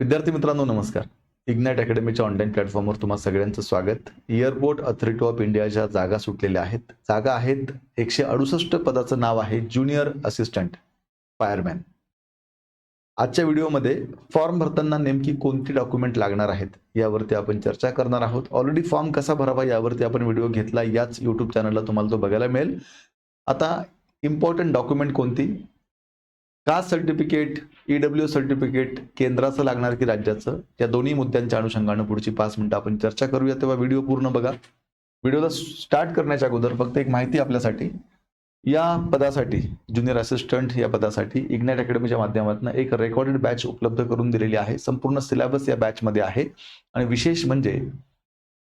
विद्यार्थी मित्रांनो नमस्कार. इग्नाइट अकॅडमीच्या ऑनलाईन प्लॅटफॉर्मवर तुम्हाला सगळ्यांचं स्वागत. एअरपोर्ट अथॉरिटी ऑफ इंडियाच्या जागा सुटलेल्या आहेत. जागा आहेत एकशे अडुसष्ट पदाचं नाव आहे ज्युनियर असिस्टंट फायरमॅन आजच्या व्हिडिओमध्ये फॉर्म भरताना नेमकी कोणती डॉक्युमेंट लागणार आहेत यावरती आपण चर्चा करणार आहोत. ऑलरेडी फॉर्म कसा भरावा यावरती आपण व्हिडिओ घेतला याच यूट्यूब चॅनलला तुम्हाला तो बघायला मिळेल. आता इम्पॉर्टंट डॉक्युमेंट कोणती? कास्ट सर्टिफिकेट ईडब्ल्यू सर्टिफिकेट केंद्राचं लागणार की राज्याचं? या दोन्ही मुद्द्यांच्या अनुषंगानं पुढची पाच मिनिटं आपण चर्चा करूया तेव्हा व्हिडिओ पूर्ण बघा. व्हिडिओला स्टार्ट करण्याच्या अगोदर फक्त एक माहिती आपल्यासाठी. या पदासाठी ज्युनियर असिस्टंट या पदासाठी इग्नॅट अकॅडमीच्या माध्यमातून एक रेकॉर्डेड बॅच उपलब्ध करून दिलेली आहे. संपूर्ण सिलेबस या बॅचमध्ये आहे. आणि विशेष म्हणजे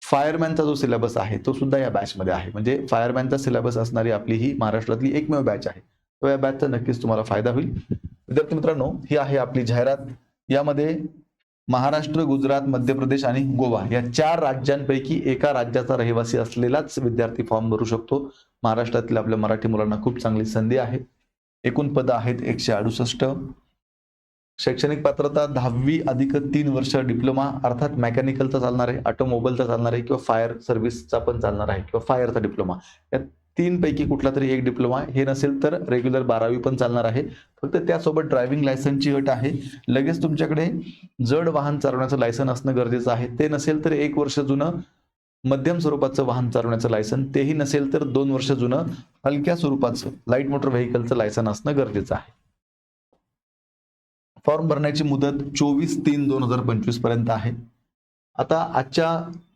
फायरमॅनचा जो सिलेबस आहे तो सुद्धा या बॅचमध्ये आहे. म्हणजे फायरमॅनचा सिलेबस असणारी आपली ही महाराष्ट्रातली एकमेव बॅच आहे. तो या बॅचचा नक्कीच तुम्हाला फायदा होईल. विद्यार्थी मित्रांनो ही आहे आपली जाहिरात. यामध्ये महाराष्ट्र गुजरात मध्य प्रदेश आणि गोवा या चार राज्यांपैकी एका राज्याचा रहिवासी असलेलाच विद्यार्थी फॉर्म भरू शकतो. महाराष्ट्रातील आपल्या मराठी मुलांना खूप चांगली संधी आहे. एकूण पदं आहेत एकशे अडुसष्ट. शैक्षणिक पात्रता दहावी अधिक तीन वर्ष डिप्लोमा अर्थात मेकॅनिकलचा चालणार आहे ऑटोमोबाईलचा चालणार आहे किंवा फायर सर्व्हिसचा पण चालणार आहे किंवा फायरचा डिप्लोमा या तीन पैकी कुठला तरी एक डिप्लोमा हे नसेल तर रेग्युलर बारावी पण चालणार आहे. फक्त त्यासोबत ड्रायव्हिंग लायसनची अट आहे. लगेच तुमच्याकडे जड वाहन चालवण्याचं लायसन असणं गरजेचं आहे. ते नसेल तर एक वर्ष जुनं मध्यम स्वरूपाचं वाहन चालवण्याचं लायसन तेही नसेल तर दोन वर्ष जुनं हलक्या स्वरूपाचं लाइट मोटर व्हेकलचं लायसन असणं गरजेचं आहे. फॉर्म भरण्याची मुदत चोवीस तीन दोन हजार पंचवीसपर्यंत आहे. आता आजच्या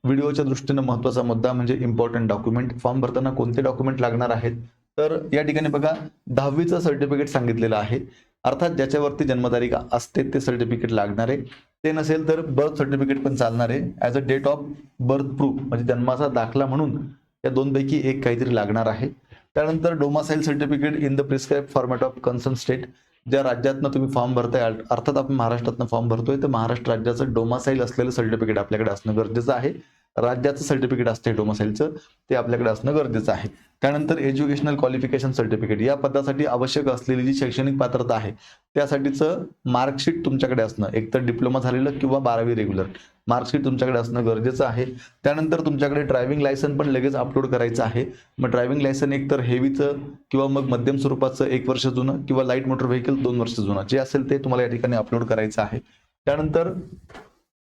व्हिडिओच्या दृष्टीनं महत्त्वाचा मुद्दा म्हणजे इम्पॉर्टंट डॉक्युमेंट फॉर्म भरताना कोणते डॉक्युमेंट लागणार आहेत? तर या ठिकाणी बघा दहावीचं सर्टिफिकेट सांगितलेलं आहे. अर्थात ज्याच्यावरती जन्मतारीख असते ते सर्टिफिकेट लागणार आहे. ते नसेल तर बर्थ सर्टिफिकेट पण चालणार आहे. As a date of birth proof म्हणजे जन्माचा दाखला म्हणून या दोनपैकी एक काहीतरी लागणार आहे. त्यानंतर domicile certificate in the prescribe format of concern state ज्या राज्यातनं तुम्ही फॉर्म भरताय अर्थात आपण महाराष्ट्रातनं फॉर्म भरतोय तर महाराष्ट्र राज्याचं डोमासाईल असलेलं सर्टिफिकेट आपल्याकडे असणं गरजेचं आहे. राज्याचं सर्टिफिकेट असते डोमसाईलचं ते आपल्याकडे असणं गरजेचं आहे. त्यानंतर एज्युकेशनल क्वालिफिकेशन सर्टिफिकेट या पदासाठी आवश्यक असलेली जी शैक्षणिक पात्रता आहे त्यासाठीचं मार्कशीट तुमच्याकडे असणं. एकतर डिप्लोमा झालेलं किंवा बारावी रेग्युलर मार्कशीट तुमच्याकडे असणं गरजेचं आहे. त्यानंतर तुमच्याकडे ड्रायव्हिंग लायसन पण लगेच अपलोड करायचं आहे. मग ड्रायव्हिंग लायसन एकतर हेवीचं किंवा मग मध्यम स्वरूपाचं एक वर्ष जुनं किंवा लाइट मोटर व्हेकल दोन वर्ष जुनं. जे असेल ते तुम्हाला या ठिकाणी अपलोड करायचं आहे. त्यानंतर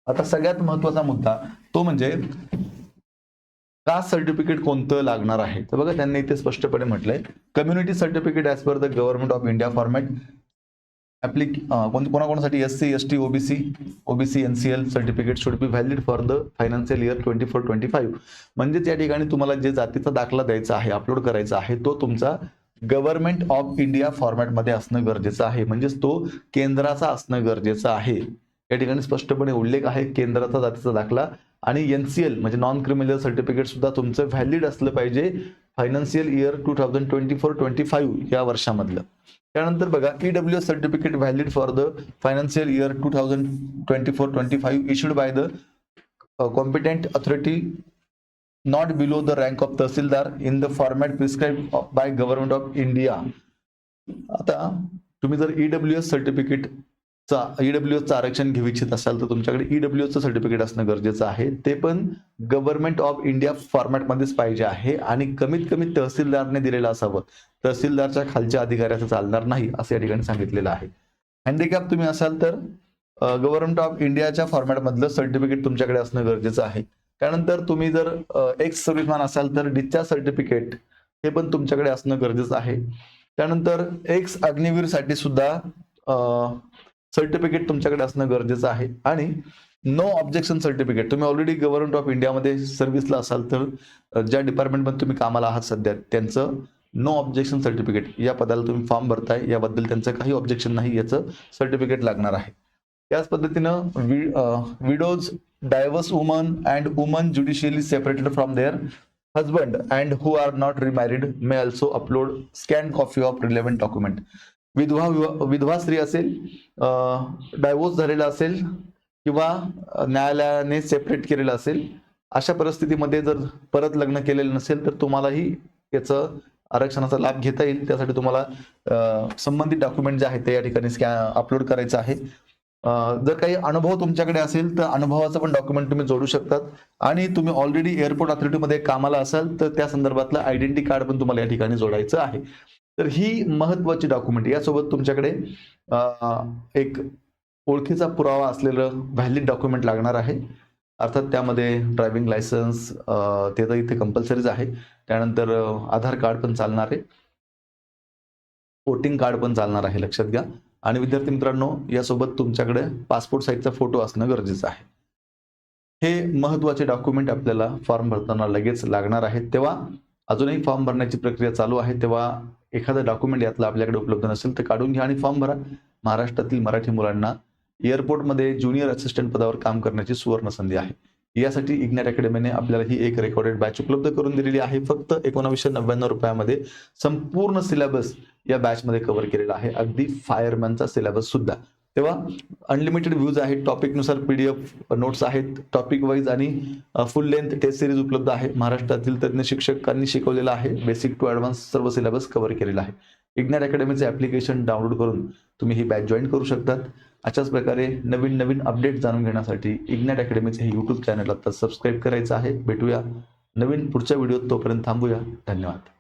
आता सगळ्यात महत्त्वाचा मुद्दा तो म्हणजे कास्ट सर्टिफिकेट कोणतं लागणार आहे? तर बघा त्यांनी इथे स्पष्टपणे म्हटलंय community certificate as per the government of India format appliqué कोणाकोणासाठी S C S T OBC OBC N C L certificate should be valid for the financial year twenty four twenty five म्हणजेच या ठिकाणी तुम्हाला जे जातीचा दाखला द्यायचा आहे upload करायचा आहे तो तुमचा गव्हर्नमेंट ऑफ इंडिया फॉर्मॅटमध्ये असणं गरजेचं आहे. म्हणजेच तो केंद्राचा असणं गरजेचं आहे. या ठिकाणी स्पष्टपणे उल्लेख आहे केंद्राचा जातीचा दाखला आणि एन सी एल म्हणजे नॉन क्रिमिनल सर्टिफिकेट सुद्धा तुमचं व्हॅलिड असलं पाहिजे financial year two thousand twenty four twenty five या वर्षामधलं. त्यानंतर बघा E W S certificate valid for the financial year two thousand twenty four twenty five issued by the competent authority not below the rank of tehsildar in the format prescribe by government of India आता तुम्ही जर E W S certificate चा EW एसचं आरक्षण घेऊ इच्छित असाल तर तुमच्याकडे ईडब्ल्यू एसचं सर्टिफिकेट असणं गरजेचं आहे. ते पण गव्हर्नमेंट ऑफ इंडिया फॉर्मॅटमध्येच पाहिजे आहे आणि कमीत कमी तहसीलदारने दिलेलं असावं. तहसीलदारच्या खालच्या अधिकाऱ्याचं चालणार नाही असं या ठिकाणी सांगितलेलं आहे. हँडिकॅप तुम्ही असाल तर गव्हर्नमेंट ऑफ इंडियाच्या फॉर्मॅटमधलं सर्टिफिकेट तुमच्याकडे असणं गरजेचं आहे. त्यानंतर तुम्ही जर एक्स सर्व्हिसमॅन असाल तर डिस्चार्ज सर्टिफिकेट हे पण तुमच्याकडे असणं गरजेचं आहे. त्यानंतर एक्स अग्निवीरसाठी सुद्धा सर्टिफिकेट तुमच्याकडे असणं गरजेचं आहे. आणि नो ऑब्जेक्शन सर्टिफिकेट तुम्ही ऑलरेडी गव्हर्नमेंट ऑफ इंडियामध्ये सर्व्हिसला असाल तर ज्या डिपार्टमेंटमध्ये तुम्ही कामाला आहात सध्या त्यांचं नो ऑब्जेक्शन सर्टिफिकेट या पदाला तुम्ही फॉर्म भरताय. याबद्दल त्यांचं काही ऑब्जेक्शन नाही. याचं सर्टिफिकेट लागणार आहे. त्याच पद्धतीनं widows divorce women and women judicially separated from their husband and who are not remarried may also upload scan copy of relevant document विधवा विधवा स्त्री असेल डायव्होर्स झालेला असेल किंवा न्यायालयाने सेपरेट केलेलं असेल अशा परिस्थितीमध्ये जर परत लग्न केलेलं नसेल तर तुम्हालाही याचं आरक्षणाचा लाभ घेता येईल. त्यासाठी तुम्हाला संबंधित डॉक्युमेंट जे आहे ते या ठिकाणी अपलोड करायचं आहे. जर काही अनुभव तुमच्याकडे असेल तर अनुभवाचं पण डॉक्युमेंट तुम्ही जोडू शकतात. आणि तुम्ही ऑलरेडी एअरपोर्ट अथॉरिटीमध्ये कामाला असाल तर त्या संदर्भातलं आयडेंटिटी कार्ड पण तुम्हाला या ठिकाणी जोडायचं आहे. तर ही महत्वाची डॉक्युमेंट यासोबत तुमच्याकडे एक ओळखीचा पुरावा असलेलं व्हॅलिड डॉक्युमेंट लागणार आहे. अर्थात त्यामध्ये ड्रायव्हिंग लायसन्स ते तर इथे कंपल्सरीच आहे. त्यानंतर आधार कार्ड पण चालणार आहे. वोटिंग कार्ड पण चालणार आहे लक्षात घ्या. आणि विद्यार्थी मित्रांनो यासोबत तुमच्याकडे पासपोर्ट साईजचा फोटो असणं गरजेचं आहे. हे महत्त्वाचे डॉक्युमेंट आपल्याला फॉर्म भरताना लगेच लागणार आहेत. तेव्हा अजूनही फॉर्म भरण्याची प्रक्रिया चालू आहे तेव्हा एखादं डॉक्युमेंट यातलं आपल्याकडे उपलब्ध नसेल तर काढून घ्या आणि फॉर्म भरा. महाराष्ट्रातील मराठी मुलांना एअरपोर्टमध्ये ज्युनियर असिस्टंट पदावर काम करण्याची सुवर्ण संधी आहे. यासाठी इग्नॅट अकॅडमीने आपल्याला ही एक रेकॉर्डेड बॅच उपलब्ध करून दिलेली आहे. फक्त एकोणावीसशे नव्याण्णव रुपयामध्ये संपूर्ण सिलेबस या बॅचमध्ये कव्हर केलेला आहे. अगदी फायरमॅनचा सिलेबस सुद्धा. तेव्हा अनलिमिटेड व्ह्यूज आहेत टॉपिकनुसार पी डी एफ नोट्स आहेत. टॉपिक वाईज आणि फुल लेंथ टेस्ट सिरीज उपलब्ध आहे. महाराष्ट्रातील तज्ज्ञ शिक्षकांनी शिकवलेला आहे. बेसिक टू ॲडव्हान्स सर्व सिलेबस कव्हर केलेला आहे. इग्नॅट अकॅडमीचे ॲप्लिकेशन डाउनलोड करून तुम्ही ही बॅच जॉईन करू शकतात. अशाच प्रकारे नवीन नवीन अपडेट जाणून घेण्यासाठी इग्नॅट अकॅडमीचे हे यूट्यूब चॅनल आता सबस्क्राईब करायचं आहे. भेटूया नवीन पुढच्या व्हिडिओत तोपर्यंत थांबूया. धन्यवाद.